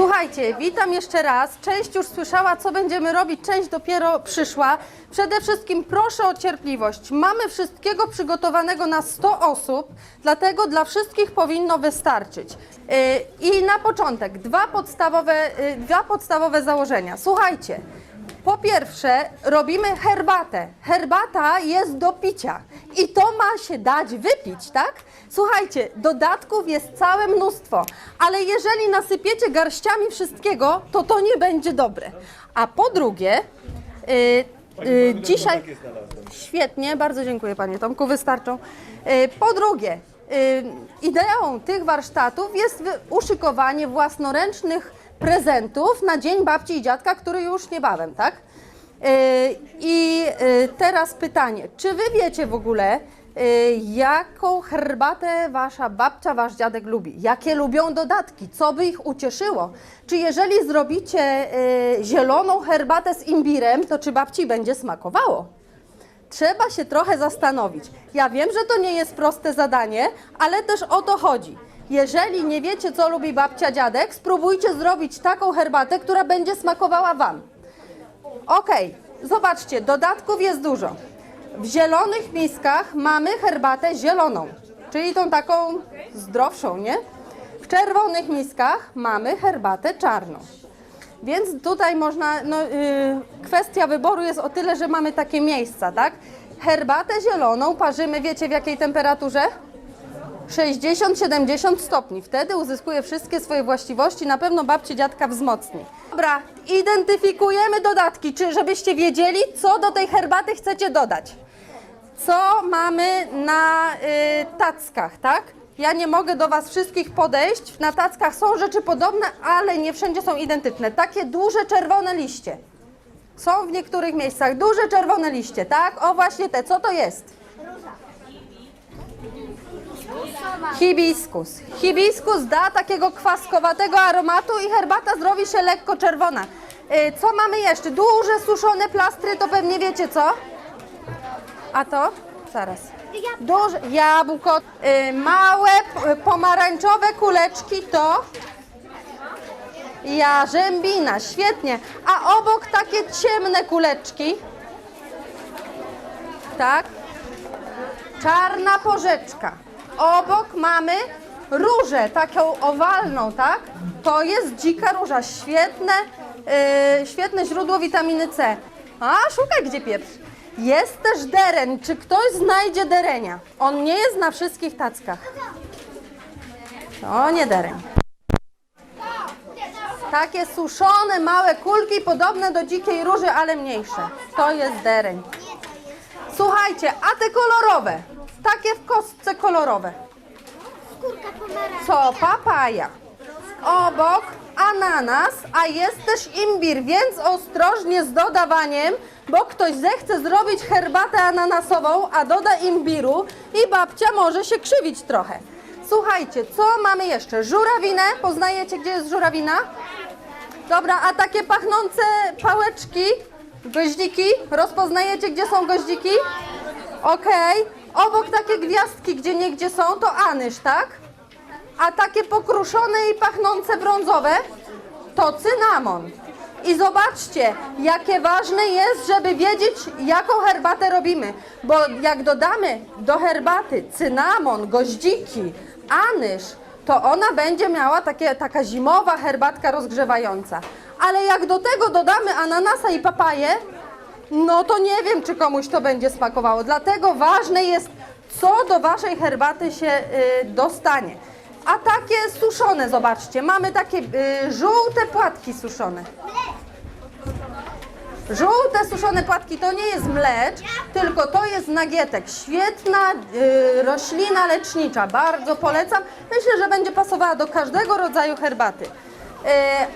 Słuchajcie, witam jeszcze raz. Część już słyszała, co będziemy robić, część dopiero przyszła. Przede wszystkim proszę o cierpliwość. Mamy wszystkiego przygotowanego na 100 osób, dlatego dla wszystkich powinno wystarczyć. Yy, I na początek dwa podstawowe, yy, dwa podstawowe założenia. Słuchajcie, po pierwsze, robimy herbatę. Herbata jest do picia i to ma się dać wypić, tak? Słuchajcie, dodatków jest całe mnóstwo, ale jeżeli nasypiecie garściami wszystkiego, to to nie będzie dobre. A po drugie, y, y, dzisiaj. Świetnie, bardzo dziękuję Panie Tomku, wystarczą. Y, Po drugie, y, ideą tych warsztatów jest uszykowanie własnoręcznych prezentów na Dzień Babci i Dziadka, który już niebawem, tak? Y, I y, teraz pytanie, czy Wy wiecie w ogóle, y, jaką herbatę Wasza babcia, Wasz dziadek lubi? Jakie lubią dodatki? Co by ich ucieszyło? Czy jeżeli zrobicie zieloną herbatę z imbirem, to czy babci będzie smakowało? Trzeba się trochę zastanowić. Ja wiem, że to nie jest proste zadanie, ale też o to chodzi. Jeżeli nie wiecie, co lubi babcia, dziadek, spróbujcie zrobić taką herbatę, która będzie smakowała Wam. Okej, zobaczcie, dodatków jest dużo. W zielonych miskach mamy herbatę zieloną, czyli tą taką zdrowszą, nie? W czerwonych miskach mamy herbatę czarną. Więc tutaj można, no, yy, kwestia wyboru jest o tyle, że mamy takie miejsca, tak? Herbatę zieloną parzymy, wiecie w jakiej temperaturze? 60-70 stopni. Wtedy uzyskuje wszystkie swoje właściwości, na pewno babci dziadka wzmocni. Dobra, identyfikujemy dodatki, czy żebyście wiedzieli, co do tej herbaty chcecie dodać. Co mamy na y, tackach, tak? Ja nie mogę do Was wszystkich podejść. Na tackach są rzeczy podobne, ale nie wszędzie są identyczne. Takie duże czerwone liście. Są w niektórych miejscach duże czerwone liście, tak? O właśnie te, co to jest? Hibiskus. Hibiskus da takiego kwaskowatego aromatu i herbata zrobi się lekko czerwona. Y, Co mamy jeszcze? Duże suszone plastry, to pewnie wiecie co? A to? Zaraz. Duże jabłko, y, małe pomarańczowe kuleczki to jarzębina, świetnie. A obok takie ciemne kuleczki. Tak. Czarna porzeczka. Obok mamy różę, taką owalną, tak? To jest dzika róża, świetne, yy, świetne źródło witaminy C. A, szukaj gdzie pieprz. Jest też dereń. Czy ktoś znajdzie derenia? On nie jest na wszystkich tackach. To nie dereń. Takie suszone, małe kulki, podobne do dzikiej róży, ale mniejsze. To jest dereń. Słuchajcie, a te kolorowe? Takie w kostce kolorowe. Skórka pomarańczowa. Co? Papaja. Obok ananas, a jest też imbir, więc ostrożnie z dodawaniem, bo ktoś zechce zrobić herbatę ananasową, a doda imbiru i babcia może się krzywić trochę. Słuchajcie, co mamy jeszcze? Żurawinę. Poznajecie, gdzie jest żurawina? Dobra, a takie pachnące pałeczki, goździki, rozpoznajecie, gdzie są goździki? Okej. Obok takie gwiazdki, gdzie niegdzie są, to anyż, tak? A takie pokruszone i pachnące brązowe, to cynamon. I zobaczcie, jakie ważne jest, żeby wiedzieć, jaką herbatę robimy. Bo jak dodamy do herbaty cynamon, goździki, anyż, to ona będzie miała takie, taka zimowa herbatka rozgrzewająca. Ale jak do tego dodamy ananasa i papaję, no to nie wiem, czy komuś to będzie smakowało. Dlatego ważne jest, co do waszej herbaty się y, dostanie. A takie suszone, zobaczcie, mamy takie y, żółte płatki suszone. Żółte suszone płatki to nie jest mlecz, tylko to jest nagietek. Świetna y, roślina lecznicza, bardzo polecam. Myślę, że będzie pasowała do każdego rodzaju herbaty. Y,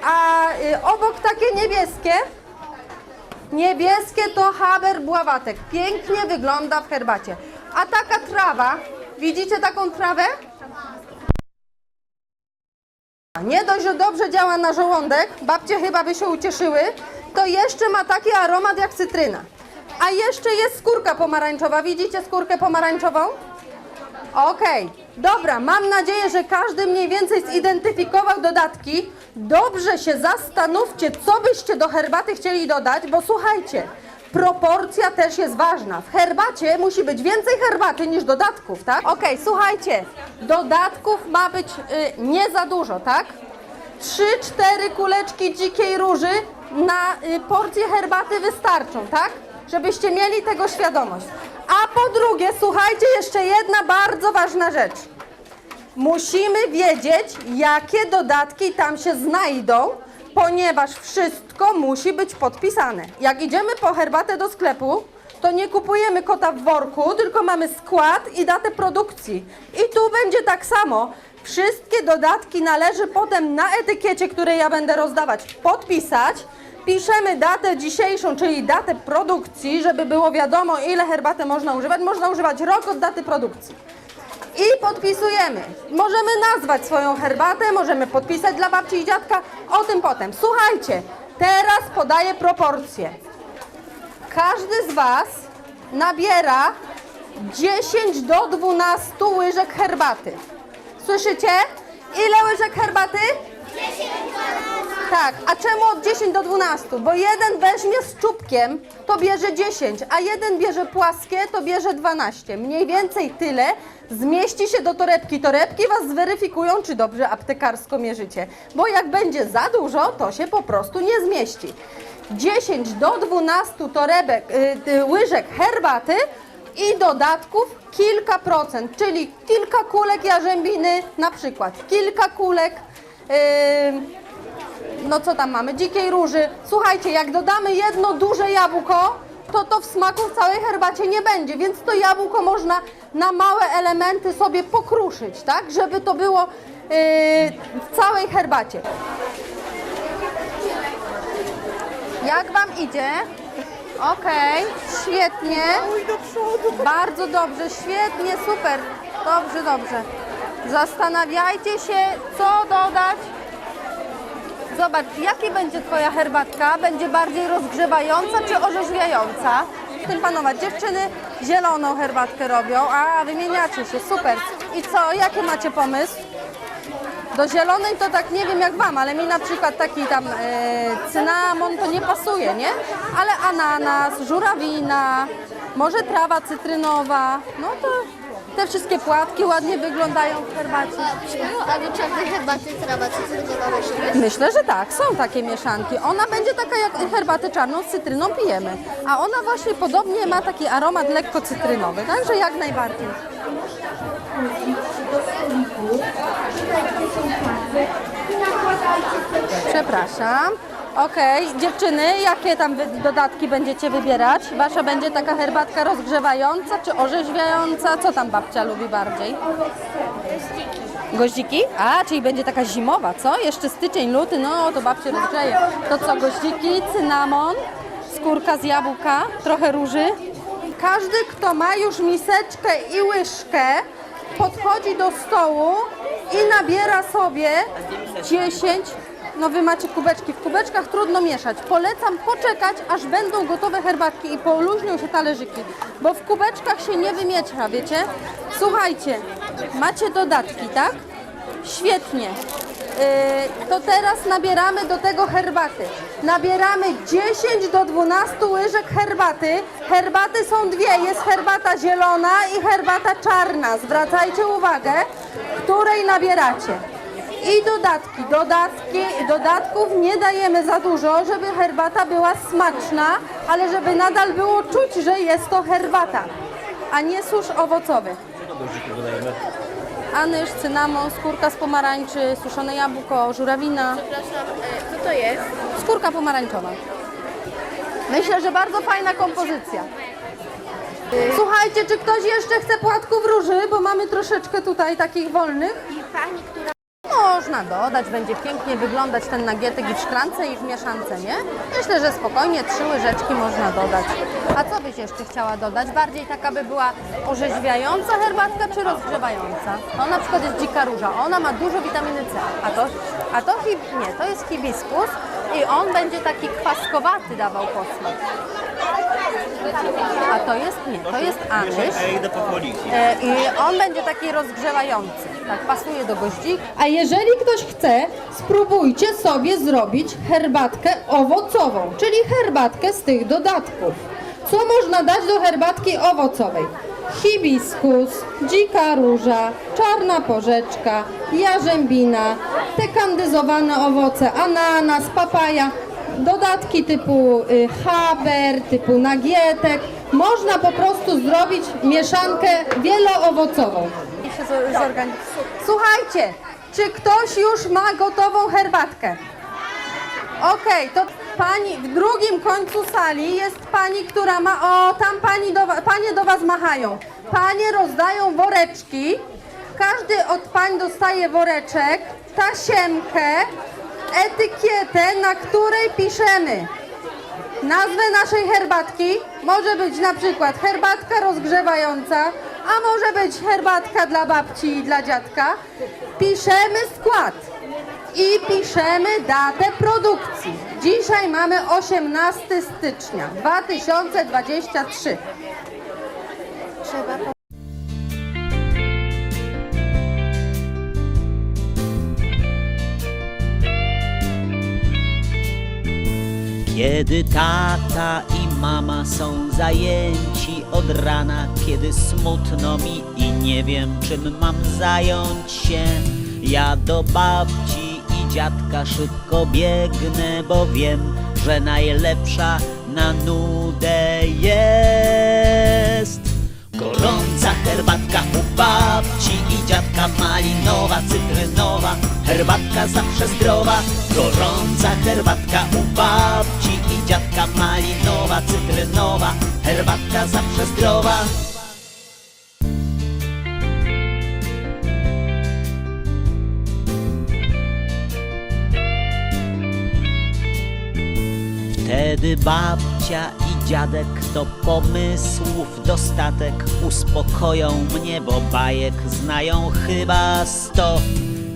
a y, obok takie niebieskie, Niebieskie to haber bławatek. Pięknie wygląda w herbacie. A taka trawa, widzicie taką trawę? Nie dość, że dobrze działa na żołądek, babcie chyba by się ucieszyły, to jeszcze ma taki aromat jak cytryna. A jeszcze jest skórka pomarańczowa. Widzicie skórkę pomarańczową? Okej, dobra, mam nadzieję, że każdy mniej więcej zidentyfikował dodatki. Dobrze się zastanówcie, co byście do herbaty chcieli dodać, bo słuchajcie, proporcja też jest ważna. W herbacie musi być więcej herbaty niż dodatków, tak? Okej, słuchajcie, dodatków ma być y, nie za dużo, tak? 3-4 kuleczki dzikiej róży na y, porcję herbaty wystarczą, tak? Żebyście mieli tego świadomość. A po drugie, słuchajcie, jeszcze jedna bardzo ważna rzecz. Musimy wiedzieć, jakie dodatki tam się znajdą, ponieważ wszystko musi być podpisane. Jak idziemy po herbatę do sklepu, to nie kupujemy kota w worku, tylko mamy skład i datę produkcji. I tu będzie tak samo. Wszystkie dodatki należy potem na etykiecie, które ja będę rozdawać, podpisać. Piszemy datę dzisiejszą, czyli datę produkcji, żeby było wiadomo, ile herbaty można używać. Można używać rok od daty produkcji. I podpisujemy. Możemy nazwać swoją herbatę, możemy podpisać dla babci i dziadka. O tym potem. Słuchajcie, teraz podaję proporcje. Każdy z Was nabiera 10 do 12 łyżek herbaty. Słyszycie? Ile łyżek herbaty? 10 Tak, a czemu od 10 do 12? Bo jeden weźmie z czubkiem, to bierze 10, a jeden bierze płaskie, to bierze 12. Mniej więcej tyle zmieści się do torebki. Torebki Was zweryfikują, czy dobrze aptekarsko mierzycie. Bo jak będzie za dużo, to się po prostu nie zmieści. 10 do 12 torebek, y, y, łyżek herbaty i dodatków kilka procent, czyli kilka kulek jarzębiny na przykład, kilka kulek yy, no co tam mamy, dzikiej róży. Słuchajcie, jak dodamy jedno duże jabłko, to to w smaku w całej herbacie nie będzie, więc to jabłko można na małe elementy sobie pokruszyć, tak, żeby to było yy, w całej herbacie. Jak Wam idzie? Okej, świetnie. Bardzo dobrze, świetnie, super. Dobrze, dobrze. Zastanawiajcie się, co dodać. Zobacz, jaki będzie Twoja herbatka? Będzie bardziej rozgrzewająca czy orzeźwiająca? Tym panować dziewczyny zieloną herbatkę robią, a wymieniacie się, super. I co, jaki macie pomysł? Do zielonej to tak nie wiem jak wam, ale mi na przykład taki tam e, cynamon to nie pasuje, nie? Ale ananas, żurawina, może trawa cytrynowa, no to te wszystkie płatki ładnie wyglądają w herbacie. A do czarnej herbaty cytrynowa musi być? Myślę, że tak, są takie mieszanki. Ona będzie taka jak herbatę czarną z cytryną pijemy, a ona właśnie podobnie ma taki aromat lekko cytrynowy, także jak najbardziej. Przepraszam. Okej, dziewczyny, jakie tam wy- dodatki będziecie wybierać? Wasza będzie taka herbatka rozgrzewająca czy orzeźwiająca? Co tam babcia lubi bardziej? Goździki? A, czyli będzie taka zimowa, co? Jeszcze styczeń, luty, no to babcie rozgrzeje. To co, goździki, cynamon, skórka z jabłka, trochę róży. Każdy, kto ma już miseczkę i łyżkę, podchodzi do stołu i nabiera sobie 10 no wy macie kubeczki. W kubeczkach trudno mieszać. Polecam poczekać, aż będą gotowe herbatki i poluźnią się talerzyki, bo w kubeczkach się nie wymiesza, wiecie? Słuchajcie, macie dodatki, tak? Świetnie. Yy, to teraz nabieramy do tego herbaty. Nabieramy 10 do 12 łyżek herbaty. Herbaty są dwie. Jest herbata zielona i herbata czarna. Zwracajcie uwagę, której nabieracie. I dodatki. Dodatki, dodatków nie dajemy za dużo, żeby herbata była smaczna, ale żeby nadal było czuć, że jest to herbata, a nie susz owocowy. Anyż, cynamon, skórka z pomarańczy, suszone jabłko, żurawina. Przepraszam, co to jest? Skórka pomarańczowa. Myślę, że bardzo fajna kompozycja. Słuchajcie, czy ktoś jeszcze chce płatków róży, bo mamy troszeczkę tutaj takich wolnych? Pani, która... Można dodać, będzie pięknie wyglądać ten nagietek i w szklance i w mieszance, nie? Myślę, że spokojnie trzy łyżeczki można dodać. A co byś jeszcze chciała dodać? Bardziej taka by była orzeźwiająca herbatka czy rozgrzewająca? To na przykład jest dzika róża, ona ma dużo witaminy C, a to, a to hib, nie, to jest hibiskus i on będzie taki kwaskowaty dawał posmak. A to jest nie, to jest anyś. A ja idę po poliki. E, I on będzie taki rozgrzewający. Tak, pasuje do goździka. A jeżeli ktoś chce, spróbujcie sobie zrobić herbatkę owocową, czyli herbatkę z tych dodatków. Co można dać do herbatki owocowej? Hibiskus, dzika róża, czarna porzeczka, jarzębina, te kandyzowane owoce, ananas, papaja, dodatki typu y, haber, typu nagietek. Można po prostu zrobić mieszankę wieloowocową. Słuchajcie, czy ktoś już ma gotową herbatkę? Okej, to pani w drugim końcu sali jest pani, która ma. O, tam pani do, panie do was machają. Panie rozdają woreczki. Każdy od pań dostaje woreczek, tasiemkę, etykietę, na której piszemy nazwę naszej herbatki. Może być na przykład herbatka rozgrzewająca, a może być herbatka dla babci i dla dziadka. Piszemy skład i piszemy datę produkcji. Dzisiaj mamy 18 stycznia 2023. Trzeba Kiedy tata i mama są zajęci od rana, kiedy smutno mi i nie wiem czym mam zająć się, ja do babci i dziadka szybko biegnę, bo wiem, że najlepsza na nudę jest. Gorąca herbatka u babci i dziadka malinowa, cytrynowa, herbatka zawsze zdrowa. Gorąca herbatka u babci i dziadka malinowa, cytrynowa, herbatka zawsze zdrowa. Wtedy babcia i dziadek to pomysłów dostatek uspokoją mnie, bo bajek znają chyba sto.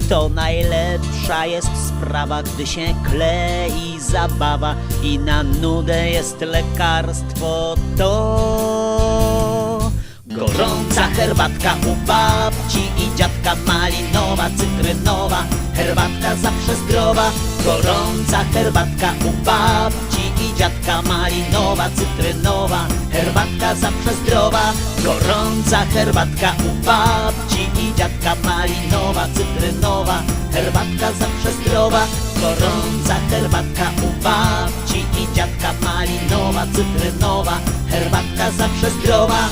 To najlepsza jest sprawa, gdy się klei zabawa i na nudę jest lekarstwo to. Gorąca herbatka u babci i dziadka malinowa, cytrynowa, herbatka zawsze zdrowa. Gorąca herbatka u babci i dziadka malinowa, cytrynowa, herbatka zawsze zdrowa. Gorąca herbatka u babci i dziadka malinowa, cytrynowa, herbatka zawsze zdrowa. Gorąca herbatka u babci i dziadka malinowa, cytrynowa, herbatka zawsze zdrowa.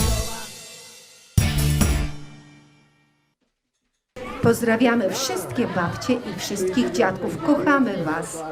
Pozdrawiamy wszystkie babcie i wszystkich dziadków. Kochamy Was.